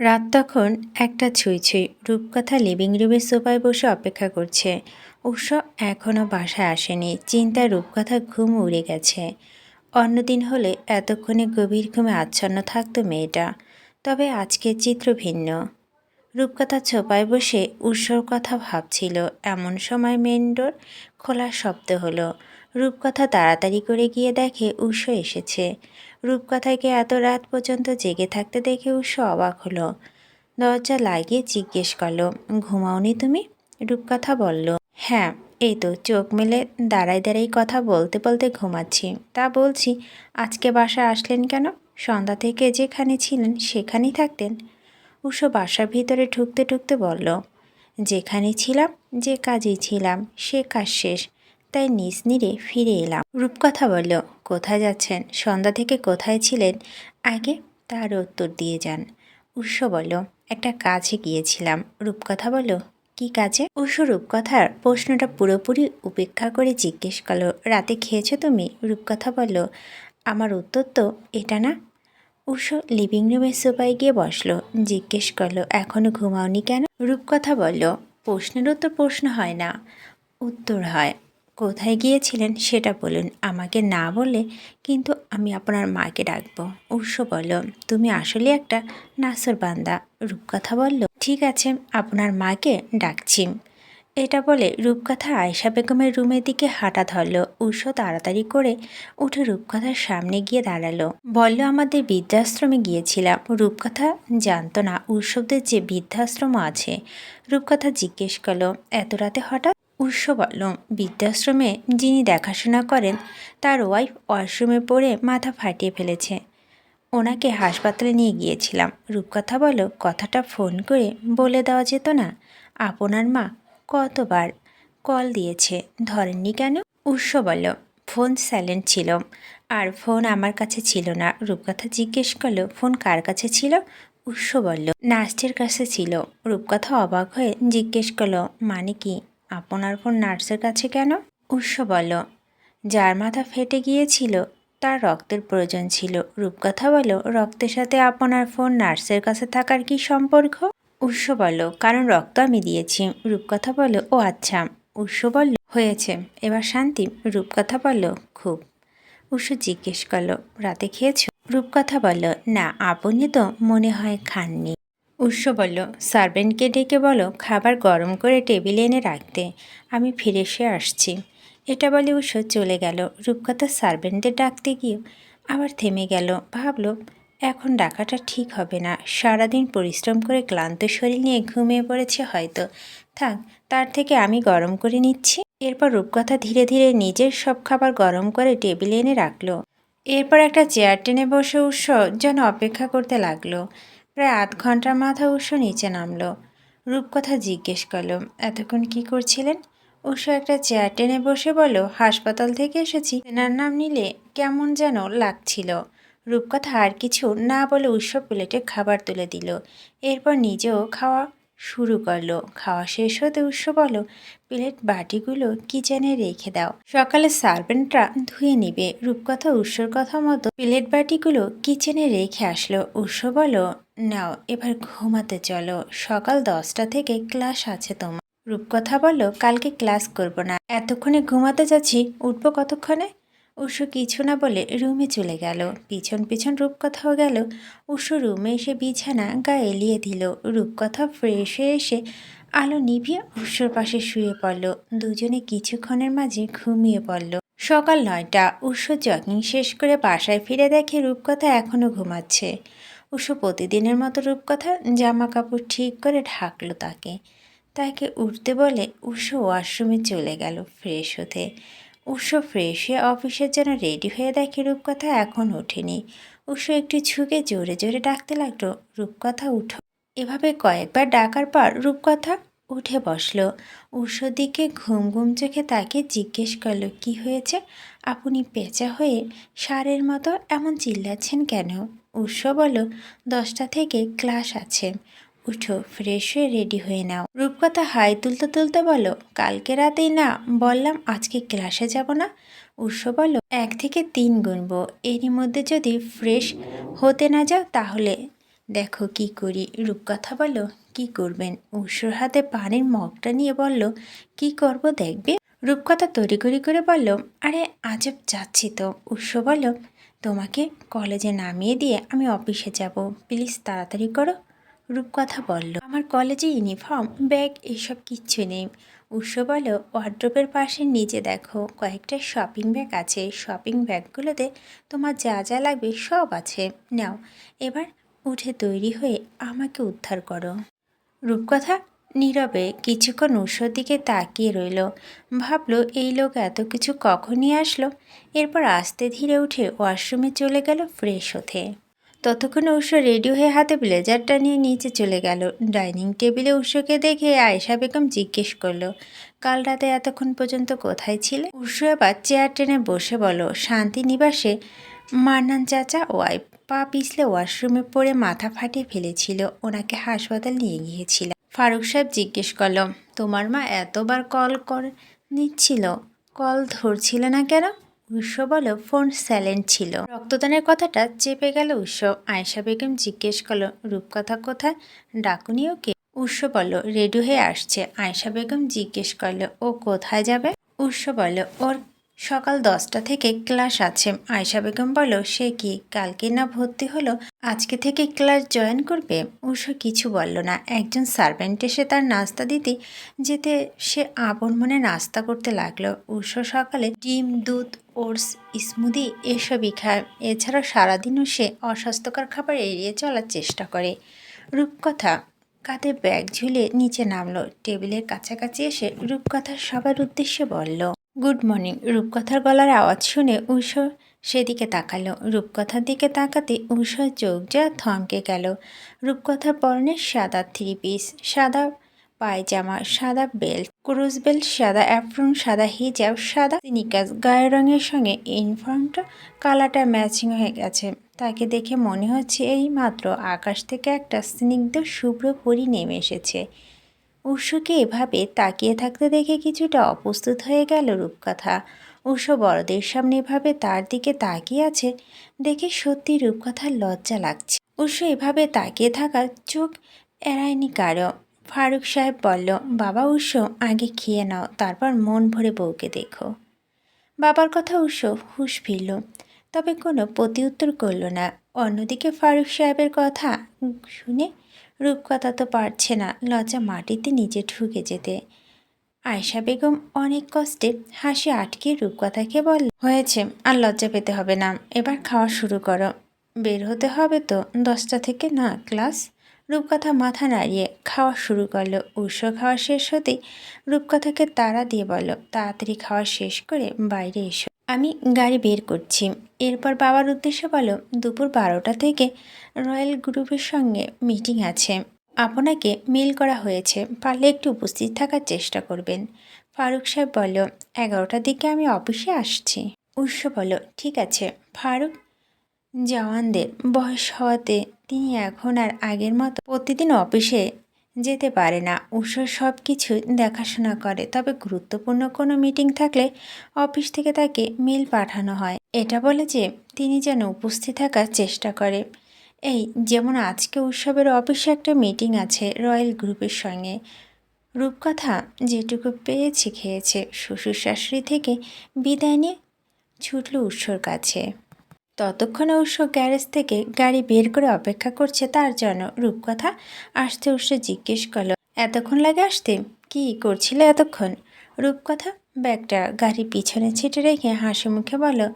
রাত তখন একটা ছুঁই ছুঁই রূপকথা লিভিং রুমের সোফায় বসে অপেক্ষা করছে। উৎস এখনও বাসায় আসেনি, চিন্তায় রূপকথা ঘুম উড়ে গেছে। অন্যদিন হলে এতক্ষণে গভীর ঘুমে আচ্ছন্ন থাকতো মেয়েটা। তবে আজকের চিত্র ভিন্ন। রূপকথা ছোপায় বসে উৎসর কথা ভাবছিল। এমন সময় মেন ডোর খোলার শব্দ হলো রূপকথা তাড়াতাড়ি করে গিয়ে দেখে উৎস এসেছে। রূপকথাকে এত রাত পর্যন্ত জেগে থাকতে দেখে উৎস অবাক হলো। দরজা লাগিয়ে জিজ্ঞেস করল, ঘুমাওনি তুমি? রূপকথা বলল হ্যাঁ এই তো চোখ মেলে দাঁড়াই দাঁড়াই কথা বলতে বলতে ঘুমাচ্ছি। তা বলছি, আজকে বাসা আসলেন কেন? সন্ধ্যা থেকে যেখানে ছিলেন সেখানেই থাকতেন? উষো বাসার ভিতরে ঢুকতে ঢুকতে বলল, যেখানে ছিলাম, যে কাজেই ছিলাম, সে কাজ শেষ। তাই নিজ নিরে ফিরে এলাম। রূপকথা বলল, কোথায় যাচ্ছেন? সন্ধ্যা থেকে কোথায় ছিলেন? আগে তার উত্তর দিয়ে যান। উৎস বলল, একটা কাজে গিয়েছিলাম। রূপকথা বলল, কি কাজে? উৎস রূপকথার প্রশ্নটা পুরোপুরি উপেক্ষা করে জিজ্ঞেস করল, রাতে খেয়েছো তুমি? রূপকথা বলল, আমার উত্তর তো এটা না। উৎস লিভিং রুমের সোফায় গিয়ে বসল, জিজ্ঞেস করল এখনও ঘুমাওনি কেন? রূপকথা বলল, প্রশ্নের উত্তর প্রশ্ন হয় না। উত্তর হয় কোথায় গিয়েছিলেন সেটা বলুন। আমাকে না বলে কিন্তু আমি আপনার মাকে ডাকবো। উৎস বলল, তুমি আসলে একটা নাসর বান্দা। রূপকথা বলল, ঠিক আছে, আপনার মাকে ডাকছি। এটা বলে রূপকথা আয়সা বেগমের রুমের দিকে হাঁটা ধরল। উৎস তাড়াতাড়ি করে উঠে রূপকথার সামনে গিয়ে দাঁড়াল। বলল, আমাদের বৃদ্ধাশ্রমে গিয়েছিলাম। রূপকথা জানতো না উৎসবদের যে বৃদ্ধাশ্রমও আছে। রূপকথা জিজ্ঞেস করল, এত রাতে হঠাৎ উৎস বলল বৃদ্ধাশ্রমে যিনি দেখাশোনা করেন, তার ওয়াইফ ওয়াশরুমে পড়ে মাথা ফাটিয়ে ফেলেছে। ওনাকে হাসপাতালে নিয়ে গিয়েছিলাম। রূপকথা বলো, কথাটা ফোন করে বলে দেওয়া যেত না। আপনার মা কতবার কল দিয়েছে? ধরেননি কেন? উৎস বলল ফোন সাইলেন্ট ছিল। আর ফোন আমার কাছে ছিল না। রূপকথা জিজ্ঞেস করল ফোন কার কাছে ছিল? উৎস বলল নার্সের কাছে ছিল। রূপকথা অবাক হয়ে জিজ্ঞেস করল মানে কি? আপনার ফোন নার্সের কাছে কেন? উৎস বলল, যার মাথা ফেটে গিয়েছিল, তার রক্তের প্রয়োজন ছিল। রূপকথা বলো রক্তের সাথে আপনার ফোন নার্সের কাছে থাকার কি সম্পর্ক? উৎস বলল, কারণ রক্ত আমি দিয়েছি। রূপকথা বলল, ও আচ্ছা। উৎস বলল, হয়েছে, এবার শান্তি। রূপকথা বলল, খুব। উৎস জিজ্ঞেস করল, রাতে খেয়েছো? রূপকথা বলল, না, আপনি তো মনে হয় খাননি। উৎস বলল সার্ভেন্টকে ডেকে বলো, খাবার গরম করে টেবিলে এনে রাখতে। আমি ফিরে এসে আসছি। এটা বলে উৎস চলে গেল। রূপকথা সার্ভেন্টদের ডাকতে গিয়ে আবার থেমে গেল। ভাবলো, এখন ডাকাটা ঠিক হবে না। সারাদিন পরিশ্রম করে ক্লান্ত শরীর নিয়ে ঘুমিয়ে পড়েছে হয়তো। থাক, তার থেকে আমি গরম করে নিচ্ছি। এরপর রূপকথা ধীরে ধীরে নিজের সব খাবার গরম করে টেবিলে এনে রাখল। এরপর একটা চেয়ার টেনে বসে উৎস যেন অপেক্ষা করতে লাগল। প্রায় আধ ঘণ্টার মাথা উষু নিচে নামলো। রূপকথা জিজ্ঞেস করল, এতক্ষণ কি করছিলেন? ওষু একটা চেয়ার টেনে বসে বলো হাসপাতাল থেকে এসেছি। তেনার নাম নিলে কেমন যেন লাগছিল। রূপকথা আর কিছু না বলে উৎসব প্লেটে খাবার তুলে দিল। এরপর নিজেও খাওয়া শুরু করল। খাওয়া শেষ হতে উৎস বলো, প্লেট বাটিগুলো কিচেনে রেখে দাও। সকালে সার্ভেন্টরা ধুয়ে নিবে। রূপকথা উৎসর কথা মতো প্লেট বাটিগুলো কিচেনে রেখে আসলো। উৎস বলো, নাও, এবার ঘুমাতে চলো। সকাল দশটা থেকে ক্লাস আছে তোমার। রূপকথা বলো, কালকে ক্লাস করব না। এতক্ষণে ঘুমাতে যাচ্ছি। উঠবো কতক্ষণে? উষু কিছু না বলে রুমে চলে গেল। পিছন পিছন রূপকথাও গেল। উষু রুমে এসে বিছানা গায়ে এলিয়ে দিল। রূপকথা ফ্রেশ হয়ে এসে আলো নিভিয়ে উষুর পাশে শুয়ে পড়ল। দুজনে কিছুক্ষণের মাঝে ঘুমিয়ে পড়ল। সকাল নয়টা। উষু জগিং শেষ করে বাসায় ফিরে দেখে রূপকথা এখনও ঘুমাচ্ছে। উষু প্রতিদিনের মতো রূপকথা জামা কাপড় ঠিক করে ঢাকলো তাকে। তাকে উঠতে বলে উষু ওয়াশরুমে চলে গেল ফ্রেশ হতে। উষু ফ্রেশ হয়ে অফিসের জন্য রেডি হয়ে দেখে রূপকথা এখন ওঠেনি। উষু একটু ঝুঁকে জোরে জোরে ডাকতে লাগল। রূপকথা উঠো। এভাবে কয়েকবার ডাকার পর রূপকথা উঠে বসল। উষুর দিকে ঘুম ঘুম চোখে তাকে জিজ্ঞেস করল, কি হয়েছে? আপনি পেঁচা হয়ে সারের মতো এমন চিল্লাচ্ছেন কেন? উৎস বলো দশটা থেকে ক্লাস আছে। উঠো ফ্রেশ হয়ে রেডি হয়ে নাও। রূপকথা হাই তুলতে তুলতে বলো, কালকে রাতেই না? বললাম, আজকে ক্লাসে যাব না। উৎস বলো, এক থেকে তিন গুনবো। এরই মধ্যে যদি ফ্রেশ হতে না যাও তাহলে? দেখো কি করি। রূপকথা বলো, কি করবেন? উৎসর হাতে পানির মগটা নিয়ে বলল, কি করব দেখবে? রূপকথা তড়িঘড়ি করে বলল, আরে আজব যাচ্ছি তো। উৎস বলল তোমাকে কলেজে নামিয়ে দিয়ে আমি অফিসে যাব। প্লিজ তাড়াতাড়ি করো। রূপকথা বলল, আমার কলেজে ইউনিফর্ম, ব্যাগ, এসব কিচ্ছু নেই। উৎস বলো, ওয়ার্ড্রোপের পাশে নিচে দেখো, কয়েকটা শপিং ব্যাগ আছে। শপিং ব্যাগগুলোতে তোমার যা যা লাগবে সব আছে। নাও, এবার উঠে তৈরি হয়ে আমাকে উদ্ধার করো। রূপকথা নীরবে কিছুক্ষণ উৎসর দিকে তাকিয়ে রইল। ভাবলো, এই লোক এত কিছু কখনই আসলো? এরপর আস্তে ধীরে উঠে ওয়াশরুমে চলে গেল ফ্রেশ হতে। ততক্ষণে উৎস রেডি হয়ে হাতে ব্লেজারটা নিয়ে নিচে চলে গেল। ডাইনিং টেবিলে উৎসকে দেখে আয়েশা বেগম জিজ্ঞেস করল, কাল রাতে এতক্ষণ পর্যন্ত কোথায় ছিলে? উৎস এবার চেয়ার টেনে বসে বলো শান্তি নিবাসে মান্নান চাচা ওয়াইফ পা পিছলে ওয়াশরুমে পড়ে মাথা ফাটিয়ে ফেলেছিল। ওনাকে হাসপাতাল নিয়ে গিয়েছিলাম ফারুক সাহেব জিজ্ঞেস করল, তোমার মা এতবার কল করে, নিচ্ছিল? কল ধরছিল না কেন? উৎস বলো ফোন স্যালেন্ট ছিল। রক্তদানের কথাটা চেপে গেল উৎসব। আয়েশা বেগম জিজ্ঞেস করল, রূপকথা কোথায়? ডাকুনি ওকে? উৎস বলল, রেডি হয়ে আসছে। আয়েশা বেগম জিজ্ঞেস করল, ও কোথায় যাবে? উৎস বলল, ওর সকাল দশটা থেকে ক্লাস আছে। আয়শা বেগম বলো সে কি, কালকে না ভর্তি হলো? আজকে থেকে ক্লাস জয়েন করবে? উৎস কিছু বলল না। একজন সার্ভেন্ট এসে তার নাস্তা দিতে যেতে সে আপন মনে নাস্তা করতে লাগল। উৎস সকালে ডিম, দুধ, ওটস, স্মুদি এসবই খায়। এছাড়া সারাদিনও সে অস্বাস্থ্যকর খাবার এড়িয়ে চলার চেষ্টা করে। রূপকথা, কাঁধে ব্যাগ ঝুলে নিচে নামলো। টেবিলের কাছাকাছি এসে রূপকথা সবার উদ্দেশ্যে বলল গুড মর্নিং। রূপকথার গলার আওয়াজ শুনে উষ সেদিকে তাকালো। রূপকথার দিকে তাকাতে উষার চোখ যা থমকে গেল। রূপকথার পরনে সাদা থ্রি পিস, সাদা পায়জামা, সাদা বেল্ট, ক্রুজ বেল্ট, সাদা অ্যাপ্রন, সাদা হিজাব, সাদা নিকাজ গায়ের রঙের সঙ্গে ইনফর্মটা কালারটা ম্যাচিং হয়ে গেছে। তাকে দেখে মনে হচ্ছে এই মাত্র আকাশ থেকে একটা স্নিগ্ধ শুভ্র পরি নেমে এসেছে। উৎসকে এভাবে তাকিয়ে থাকতে দেখে কিছুটা অপ্রস্তুত হয়ে গেল রূপকথা। উৎস বড়দের সামনে এভাবে তার দিকে তাকিয়ে আছে, দেখে সত্যি রূপকথার লজ্জা লাগছে। উৎস এভাবে তাকিয়ে থাকার চোখ এড়ায়নি কারও। ফারুক সাহেব বলল, বাবা উৎস আগে খেয়ে নাও, তারপর মন ভরে বউকে দেখো। বাবার কথা উৎস হুশ ফিরল, তবে কোনো প্রতিউত্তর করল না। অন্যদিকে ফারুক সাহেবের কথা শুনে রূপকথা তো পারছে না, লজ্জা মাটিতে নিচে ঢুকে যেতে। আয়শা বেগম অনেক কষ্টে হাসি আটকে রূপকথাকে বল হয়েছে, আর লজ্জা পেতে হবে না, এবার খাওয়া শুরু করো। বের হতে হবে তো দশটা থেকে না, ক্লাস? রূপকথা মাথা নাড়িয়ে খাওয়া শুরু করল। উৎস খাওয়া শেষ হতেই রূপকথাকে তাড়া দিয়ে বলল, তাড়াতাড়ি খাওয়া শেষ করে বাইরে এসো। আমি গাড়ি বের করছি। এরপর বাবার উদ্দেশ্যে বলো, দুপুর বারোটা থেকে রয়্যাল গ্রুপের সঙ্গে মিটিং আছে। আপনাকে মেল করা হয়েছে, পারলে একটু উপস্থিত থাকার চেষ্টা করবেন। ফারুক সাহেব বলল এগারোটার দিকে আমি অফিসে আসছি। উৎস বলল ঠিক আছে। ফারুক জওয়ানদের বয়স হওয়াতে তিনি এখন আর আগের মতো প্রতিদিন অফিসে যেতে পারে না। উৎস সব কিছু দেখাশোনা করে। তবে গুরুত্বপূর্ণ কোনো মিটিং থাকলে অফিস থেকে তাকে মেল পাঠানো হয়। এটা বলে যে, তিনি যেন উপস্থিত থাকার চেষ্টা করে। এই, যেমন আজকে উৎসবের অফিসে একটা মিটিং আছে রয়্যাল গ্রুপের সঙ্গে। রূপকথা যেটুকু পেয়েছে, খেয়েছে। শ্বশুর শাশুড়ি থেকে বিদায় নিয়ে ছুটল উৎসর কাছে। ততক্ষণে উৎস গ্যারেজ থেকে গাড়ি বের করে অপেক্ষা করছে তার জন্য রূপকথা। আসতে উৎসে জিজ্ঞেস করল, এতক্ষণ লাগে আসতে? কি করছিলে এতক্ষণ? রূপকথা ব্যাগটা গাড়ির পিছনে ছিটে রেখে হাসি মুখে বলো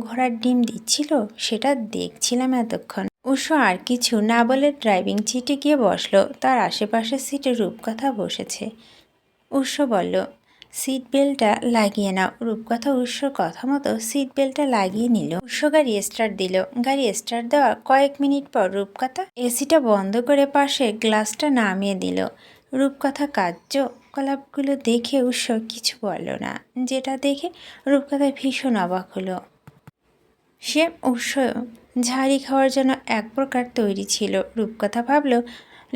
ঘোড়ার ডিম দিচ্ছিল, সেটা দেখছিলাম এতক্ষণ। উৎস আর কিছু না বলে ড্রাইভিং সিটে গিয়ে বসল। তার আশেপাশের সিটে রূপকথা বসেছে। উৎস বলল সিট বেল্টটা লাগিয়ে নাও। রূপকথা উৎসর কথা মতো সিট বেল্টটা লাগিয়ে নিল। উৎস গাড়ি স্টার্ট দিল। গাড়ি স্টার্ট দেওয়ার কয়েক মিনিট পর রূপকথা এসিটা বন্ধ করে পাশে গ্লাসটা নামিয়ে দিল। রূপকথা কার্যকলাপগুলো দেখে উৎস কিছু বলল না। যেটা দেখে রূপকথা ভীষণ অবাক হলো। সে উৎস ঝাড়ি খাওয়ার জন্য এক প্রকার তৈরি ছিল। রূপকথা ভাবল,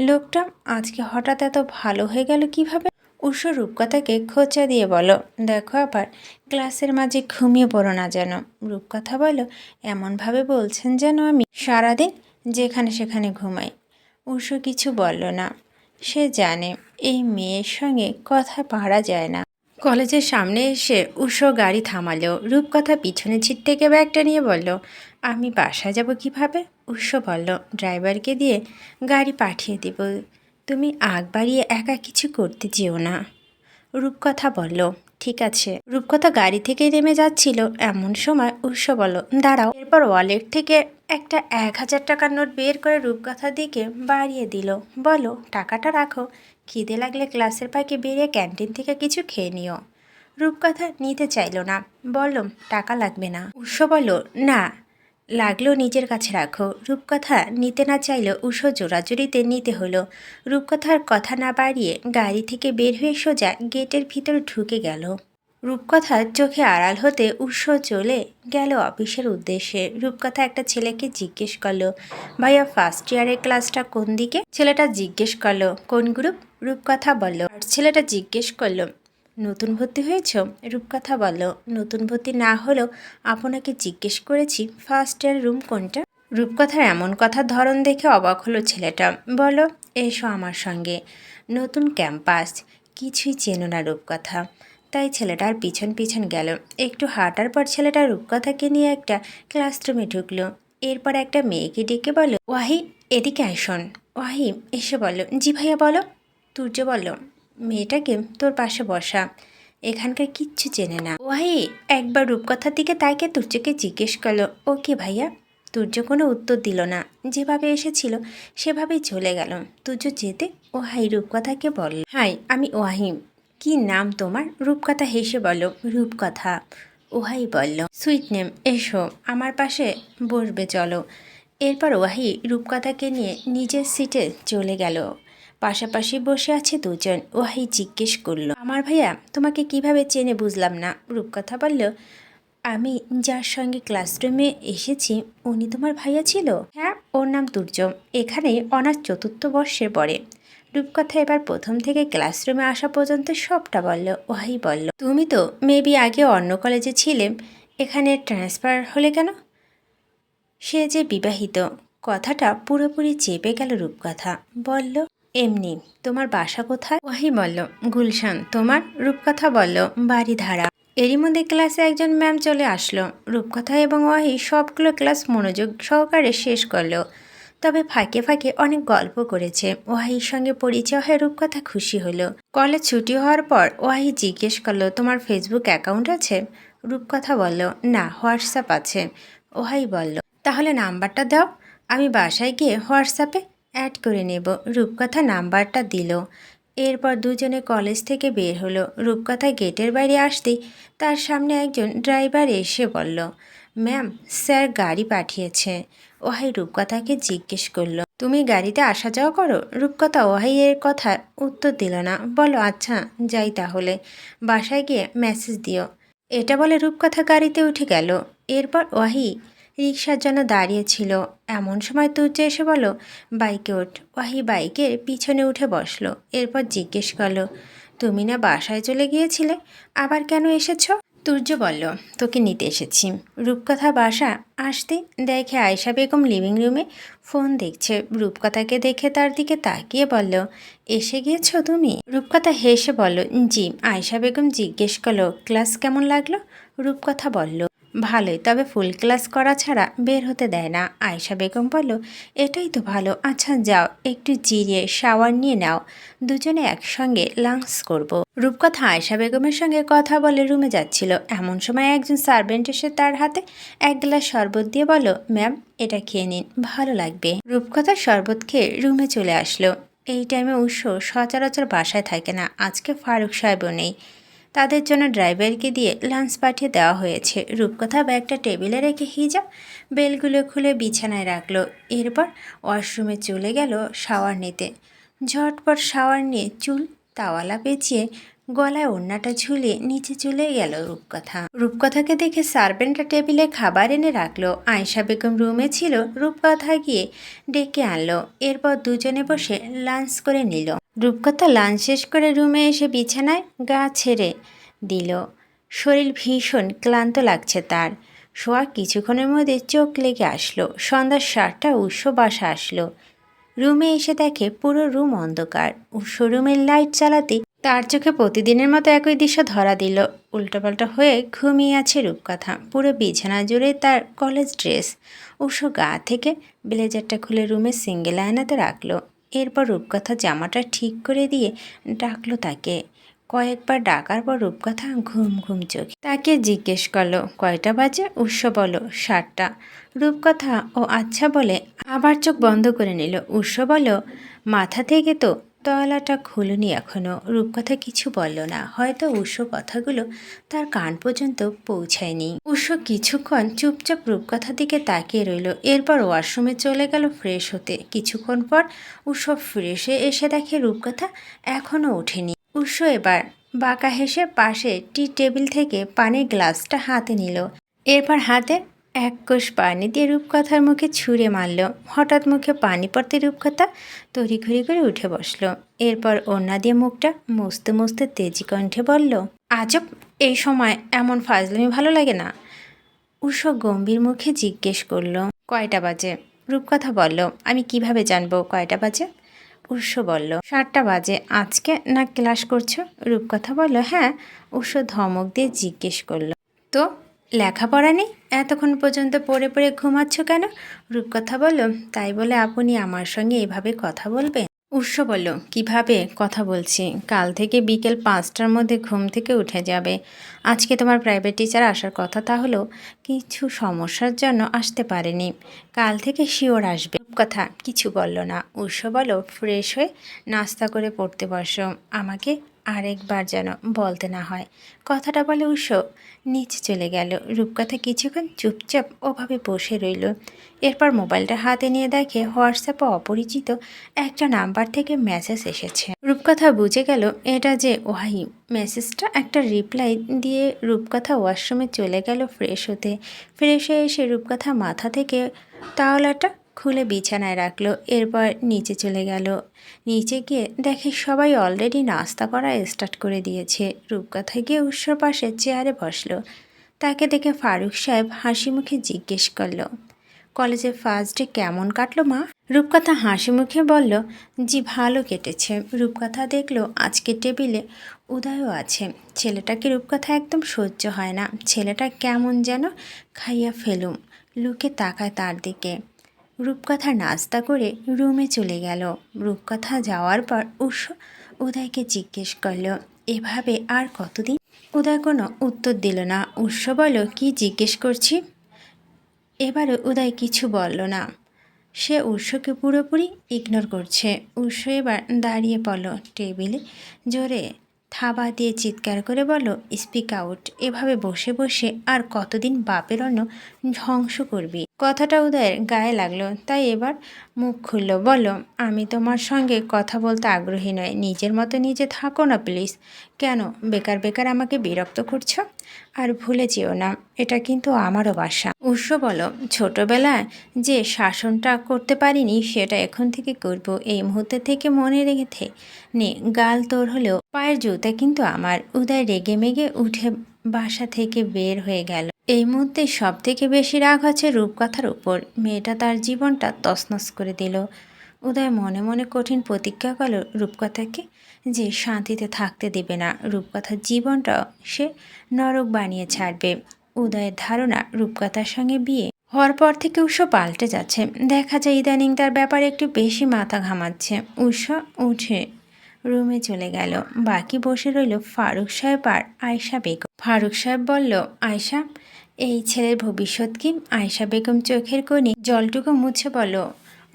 লোকটা আজকে হঠাৎ এত ভালো হয়ে গেল কীভাবে? উৎস রূপকথাকে খোঁচা দিয়ে বলো। দেখো আবার, ক্লাসের মাঝে ঘুমিয়ে পড়ো না যেন। রূপকথা বলো, এমনভাবে বলছেন যেন আমি সারাদিন যেখানে সেখানে ঘুমাই। উৎস কিছু বলল না। সে জানে, এই মেয়ের সঙ্গে কথা পারা যায় না। কলেজের সামনে এসে উৎস গাড়ি থামালো। রূপকথা পিছনে ছিট থেকে ব্যাগটা নিয়ে বলল, আমি বাসা যাব কীভাবে? উৎস বলল, ড্রাইভারকে দিয়ে গাড়ি পাঠিয়ে দেব। তুমি আগ বাড়িয়ে একা কিছু করতে যেও না। রূপকথা বলল, ঠিক আছে। রূপকথা গাড়ি থেকে নেমে যাচ্ছিল। এমন সময় উৎস বলল, দাঁড়াও। এরপর ওয়ালেট থেকে একটা এক হাজার টাকার নোট বের করে রূপকথার দিকে বাড়িয়ে দিল। বলো টাকাটা রাখো। খিদে লাগলে ক্লাসের পাকে বেরিয়ে ক্যান্টিন থেকে কিছু খেয়ে নিও। রূপকথা নিতে চাইলো না। বললাম টাকা লাগবে না। উৎস বলল, না। লাগলেও নিজের কাছে রাখো। রূপকথা নিতে না চাইলেও উষো জোরাজুরিতে নিতে হলো। রূপকথার কথা না বাড়িয়ে গাড়ি থেকে বের হয়ে সোজা গেটের ভিতর ঢুকে গেল। রূপকথার চোখে আড়াল হতে উৎস চলে গেল অফিসের উদ্দেশ্যে। রূপকথা একটা ছেলেকে জিজ্ঞেস করল, ভাইয়া ফার্স্ট ইয়ারের ক্লাসটা কোন দিকে? ছেলেটা জিজ্ঞেস করল, কোন গ্রুপ রূপকথা বলল ছেলেটা জিজ্ঞেস করল নতুন ভর্তি হয়েছ? রূপকথা বলো। নতুন ভর্তি না হলেও আপনাকে জিজ্ঞেস করেছি ফার্স্ট ইয়ার রুম কোনটা? রূপকথার এমন কথার ধরন দেখে অবাক হলো ছেলেটা। বলো, এসো আমার সঙ্গে। নতুন ক্যাম্পাস। কিছুই চেনো না রূপকথা। তাই ছেলেটার পিছন পিছন গেল। একটু হাঁটার পর ছেলেটা রূপকথাকে নিয়ে একটা ক্লাসরুমে ঢুকলো। এরপর একটা মেয়েকে ডেকে বলো, ওয়াহি, এদিকে আসন। ওয়াহি, এসে বলো। জি ভাইয়া, বলো। তুর্য বলল মেয়েটাকে তোর পাশে বসা। এখানকার কিচ্ছু চেনে না। ওয়াহি, একবার রূপকথার দিকে তাইকে তুর্যকে জিজ্ঞেস করল, ও কে ভাইয়া? তুর্য কোনো উত্তর দিল না। যেভাবে এসেছিল, সেভাবেই চলে গেল। তুর্য যেতে ওহাই রূপকথাকে বলল, হাই, আমি ওয়াহিম কি নাম তোমার? রূপকথা হেসে বলো রূপকথা। ওহাই বলল, সুইট নেম, এসো, আমার পাশে বসবে, চলো। এরপর ওয়াহি রূপকথাকে নিয়ে নিজের সিটে চলে গেল। পাশাপাশি বসে আছে দুজন। ওয়াহি জিজ্ঞেস করল, আমার ভাইয়া, তোমাকে কীভাবে চেনে বুঝলাম না? রূপকথা বলল, আমি যার সঙ্গে ক্লাসরুমে এসেছি, উনি তোমার ভাইয়া ছিল? হ্যাঁ ওর নাম তুর্য এখানে অনার্স চতুর্থ বর্ষে পড়ে রূপকথা এবার প্রথম থেকে ক্লাসরুমে আসা পর্যন্ত সবটা বলল। ওহাই বলল, তুমি তো মেবি আগে অন্য কলেজে ছিলে, এখানে ট্রান্সফার হলে কেন? সে যে বিবাহিত, কথাটা পুরোপুরি চেপে গেল রূপকথা। বলল এমনি, তোমার বাসা কোথায়? ওয়াহি বলল, গুলশান। তোমার রূপকথা বলল বাড়ি ধারা এরই মধ্যে ক্লাসে একজন ম্যাম চলে আসলো। রূপকথা এবং ওয়াহি সবগুলো ক্লাস মনোযোগ সহকারে শেষ করল। তবে ফাঁকে ফাঁকে অনেক গল্প করেছে। ওয়াহির সঙ্গে পরিচয় হয়ে রূপকথা খুশি হলো। কলেজ ছুটি হওয়ার পর ওয়াহি জিজ্ঞেস করল, তোমার ফেসবুক অ্যাকাউন্ট আছে? রূপকথা বলল, না, হোয়াটসঅ্যাপ আছে। ওহাই বলল, তাহলে নাম্বারটা দাও। আমি বাসায় গিয়ে হোয়াটসঅ্যাপে অ্যাড করে নেব। রূপকথা নাম্বারটা দিল। এরপর দুজনে কলেজ থেকে বের হলো। রূপকথা গেটের বাইরে আসতেই তার সামনে একজন ড্রাইভার এসে বলল ম্যাম স্যার গাড়ি পাঠিয়েছে। ওহাই রূপকথাকে জিজ্ঞেস করল, তুমি গাড়িতে আসা যাওয়া করো? রূপকথা ওহাই এর কথা উত্তর দিল না। বলো আচ্ছা যাই তাহলে। বাসায় গিয়ে মেসেজ দিও। এটা বলে রূপকথা গাড়িতে উঠে গেল। এরপর ওয়াহি রিক্সার জন্য দাঁড়িয়েছিল এমন সময় তুর্য এসে বলো বাইকে ওঠ। ওয়াহি বাইকের পিছনে উঠে বসল, এরপর জিজ্ঞেস করল, তুমি না বাসায় চলে গিয়েছিলে? আবার কেন এসেছ? তুর্য বলল, তোকে নিতে এসেছি। রূপকথা বাসা আসতে দেখে আয়শা বেগম লিভিং রুমে ফোন দেখছে। রূপকথাকে দেখে তার দিকে তাকিয়ে বলল, এসে গিয়েছো তুমি? রূপকথা হেসে বলল, জি। আয়শা বেগম জিজ্ঞেস করল, ক্লাস কেমন লাগল? রূপকথা বলল ভালোই, তবে ফুল ক্লাস করা ছাড়া বের হতে দেয় না। আয়শা বেগম বলল, এটাই তো ভালো। আচ্ছা যাও, একটু জিরিয়ে শাওয়ার নিয়ে নাও। দুজনে একসঙ্গে লাঞ্চ করব। রূপকথা আয়শা বেগমের সঙ্গে কথা বলে রুমে যাচ্ছিল। এমন সময় একজন সার্ভেন্ট এসে তার হাতে এক গ্লাস শরবত দিয়ে বলো ম্যাম, এটা খেয়ে নিন, ভালো লাগবে। রূপকথা শরবত খেয়ে রুমে চলে আসলো। এই টাইমে উৎস সচরাচর বাসায় থাকে না। আজকে ফারুক সাহেবও নেই। তাদের জন্য ড্রাইভারকে দিয়ে লাঞ্চ পাঠিয়ে দেওয়া হয়েছে। রূপকথা ব্যাগটা টেবিলে রেখে হিজা বেলগুলো খুলে বিছানায় রাখল। এরপর ওয়াশরুমে চলে গেল শাওয়ার নিতে। ঝটপট শাওয়ার নিয়ে চুল, তাওয়ালা পেঁচিয়ে গলায় ওড়নাটা ঝুলিয়ে নিচে চলে গেল রূপকথা। রূপকথাকে দেখে সার্ভেন্টরা টেবিলে খাবার এনে রাখল। আয়শা বেগম রুমে ছিল, রূপকথা গিয়ে ডেকে আনলো। এরপর দুজনে বসে লাঞ্চ করে নিল। রূপকথা লাঞ্চ শেষ করে রুমে এসে বিছানায় গা ছেড়ে দিল। শরীর ভীষণ ক্লান্ত লাগছে তার। শোয়া কিছুক্ষণের মধ্যে চোখ লেগে আসলো। সন্ধ্যার সাতটা উৎস বাসা আসলো। রুমে এসে দেখে পুরো রুম অন্ধকার। উৎস রুমের লাইট চালাতে তার চোখে প্রতিদিনের মতো একই দৃশ্য ধরা দিল। উল্টোপাল্টা হয়ে ঘুমিয়ে আছে রূপকথা। পুরো বিছানা জুড়ে তার কলেজ ড্রেস। উৎস গা থেকে ব্লেজারটা খুলে রুমের সিঙ্গেল আয়নাতে রাখল। এরপর রূপকথা জামাটা ঠিক করে দিয়ে ডাকলো তাকে। কয়েকবার ডাকার পর রূপকথা ঘুম ঘুম চোখে তাকে জিজ্ঞেস করল, কয়টা বাজে? উৎস বলো সাতটা। রূপকথা ও আচ্ছা বলে আবার চোখ বন্ধ করে নিল। উৎস বলো মাথা থেকে তো তলাটা খুলুনি এখনও রূপকথা কিছু বলল না। হয়তো উৎস কথাগুলো তার কান পর্যন্ত পৌঁছায়নি। উৎস কিছুক্ষণ চুপচাপ রূপকথার দিকে তাকিয়ে রইল। এরপর ওয়াশরুমে চলে গেল ফ্রেশ হতে। কিছুক্ষণ পর উৎস ফ্রেশে এসে দেখে রূপকথা এখনও ওঠেনি। উৎস এবার বাঁকা হেসে পাশে টি টেবিল থেকে পানির গ্লাসটা হাতে নিল। এরপর হাতে এক কোষ পানি দিয়ে রূপকথার মুখে ছুঁড়ে মারল। হঠাৎ মুখে পানি পড়তে রূপকথা তড়িঘড়ি করে উঠে বসল। এরপর ওড়না দিয়ে মুখটা মুছতে মুছতে তেজি কণ্ঠে বলল, আজব, এই সময় এমন ফাজলামি ভালো লাগে না? উৎস গম্ভীর মুখে জিজ্ঞেস করল, কয়টা বাজে? রূপকথা বলল, আমি কীভাবে জানব কয়টা বাজে? উৎস বলল, সাতটা বাজে, আজকে না ক্লাস করছ? রূপকথা বলল হ্যাঁ। উৎস ধমক দিয়ে জিজ্ঞেস করল, তো লেখাপড়া নেই? এতক্ষণ পর্যন্ত পড়ে পড়ে ঘুমাচ্ছ কেন? রূপকথা বলল, তাই বলে আপনি আমার সঙ্গে এভাবে কথা বলবেন? উৎস বলল, কীভাবে কথা বলছি? কাল থেকে বিকেল পাঁচটার মধ্যে ঘুম থেকে উঠে যাবে। আজকে তোমার প্রাইভেট টিচার আসার কথা তাহলেও কিছু সমস্যার জন্য আসতে পারেনি। কাল থেকে শিওর আসবে। কথা কিছু বলল না। উৎস বলো ফ্রেশ হয়ে নাস্তা করে পড়তে বসো। আমাকে আরেকবার যেন বলতে না হয়। কথাটা বলে উৎস নিচে চলে গেল। রূপকথা কিছুক্ষণ চুপচাপ ওভাবে বসে রইল। এরপর মোবাইলটা হাতে নিয়ে দেখে হোয়াটসঅ্যাপে অপরিচিত একটা নাম্বার থেকে মেসেজ এসেছে। রূপকথা বুঝে গেল এটা যে ওহাই মেসেজটা একটা রিপ্লাই দিয়ে রূপকথা ওয়াশরুমে চলে গেল ফ্রেশ হতে। ফ্রেশ হয়ে এসে রূপকথা মাথা থেকে তাওলাটা খুলে বিছানায় রাখল, এরপর নিচে চলে গেল। নিচে গিয়ে দেখে সবাই অলরেডি নাস্তা করা স্টার্ট করে দিয়েছে। রূপকথা গিয়ে উৎসর পাশে চেয়ারে বসল। তাকে দেখে ফারুক সাহেব হাসি মুখে জিজ্ঞেস করল, কলেজে ফার্স্ট ডে কেমন কাটলো মা? রূপকথা হাসি মুখে বলল, জি ভালো কেটেছে। রূপকথা দেখল আজকে টেবিলে উদয়ও আছে। ছেলেটাকে রূপকথা একদম সহ্য হয় না। ছেলেটা কেমন যেন খাইয়া ফেলুম। লুকে তাকায় তার দিকে। রূপকথা নাস্তা করে রুমে চলে গেল। রূপকথা যাওয়ার পর উৎস উদয়কে জিজ্ঞেস করল, এভাবে আর কতদিন? উদয় কোনো উত্তর দিল না। উৎস বলো কি জিজ্ঞেস করছি? এবারে উদয় কিছু বলল না। সে উৎসকে পুরোপুরি ইগনোর করছে। উৎস এবার দাঁড়িয়ে পড়ল টেবিলে, জোরে থাবা দিয়ে চিৎকার করে বলো স্পিক আউট এভাবে বসে বসে আর কতদিন বাপের অন্ন ধ্বংস করবি? কথাটা উদয়ের গায়ে লাগল। তাই এবার মুখ খুললো। বলো আমি তোমার সঙ্গে কথা বলতে আগ্রহী নয় নিজের মতো নিজে থাকো না প্লিজ কেন? বেকার বেকার আমাকে বিরক্ত করছ? আর ভুলে যেও না, এটা কিন্তু আমারও বাসা। উৎস বলো ছোটবেলায় যে শাসনটা করতে পারিনি, সেটা এখন থেকে করব। এই মুহূর্তে থেকে মনে রেখে নে, গাল তোর হলেও। পায়ের জুতা কিন্তু আমার। উদয় রেগে মেগে উঠে বাসা থেকে বের হয়ে গেল। এই মুহূর্তে সব থেকে বেশি রাগ হচ্ছে রূপকথার উপর। মেয়েটা তার জীবনটা তছনছ করে দিল। উদয় মনে মনে কঠিন প্রতিজ্ঞা করল রূপকথাকে যে শান্তিতে থাকতে দেবে না। রূপকথার জীবনটা সে নরক বানিয়ে ছাড়বে। উদয়ের ধারণা রূপকথার সঙ্গে বিয়ে হওয়ার পর থেকে উৎস পাল্টে যাচ্ছে। দেখা যায় ইদানিং তার ব্যাপারে একটু বেশি মাথা ঘামাচ্ছে। উৎস উঠে রুমে চলে গেল। বাকি বসে রইল ফারুক সাহেব আর আয়সা বেগম। ফারুক সাহেব বলল আয়সা এই ছেলের ভবিষ্যৎ কি আয়সা বেগম চোখের কোণে জলটুকু মুছে বলল,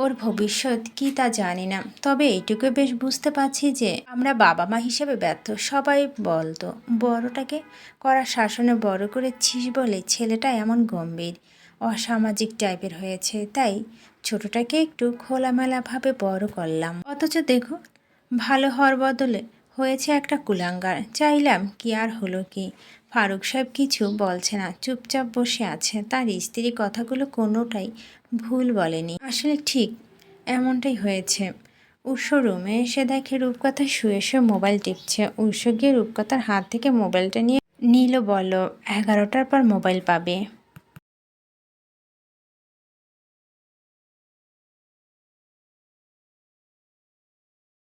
ওর ভবিষ্যৎ কি তা জানি না। তবে এইটুকু বেশ বুঝতে পারছি যে আমরা বাবা মা হিসেবে ব্যর্থ, সবাই বলতো, বড়টাকে করা শাসনে বড় করেছিস বলে ছেলেটা এমন গম্ভীর, অসামাজিক টাইপের হয়েছে, তাই ছোটটাকে একটু খোলামেলাভাবে বড় করলাম। অথচ দেখো, ভালো হওয়ার বদলে হয়েছে একটা কুলাঙ্গার, চাইলাম কি আর হলো কি? ফারুক সাহেব কিছু বলছে না, চুপচাপ বসে আছে। তার স্ত্রী কথাগুলো কোনোটাই ভুল বলেনি। আসলে ঠিক এমনটাই হয়েছে। উৎস রুমে এসে দেখে রূপকথা শুয়ে শুয়ে মোবাইল টিপছে। উৎস গিয়ে রূপকথার হাত থেকে মোবাইলটা নিয়ে নিল বলো এগারোটার পর মোবাইল পাবে।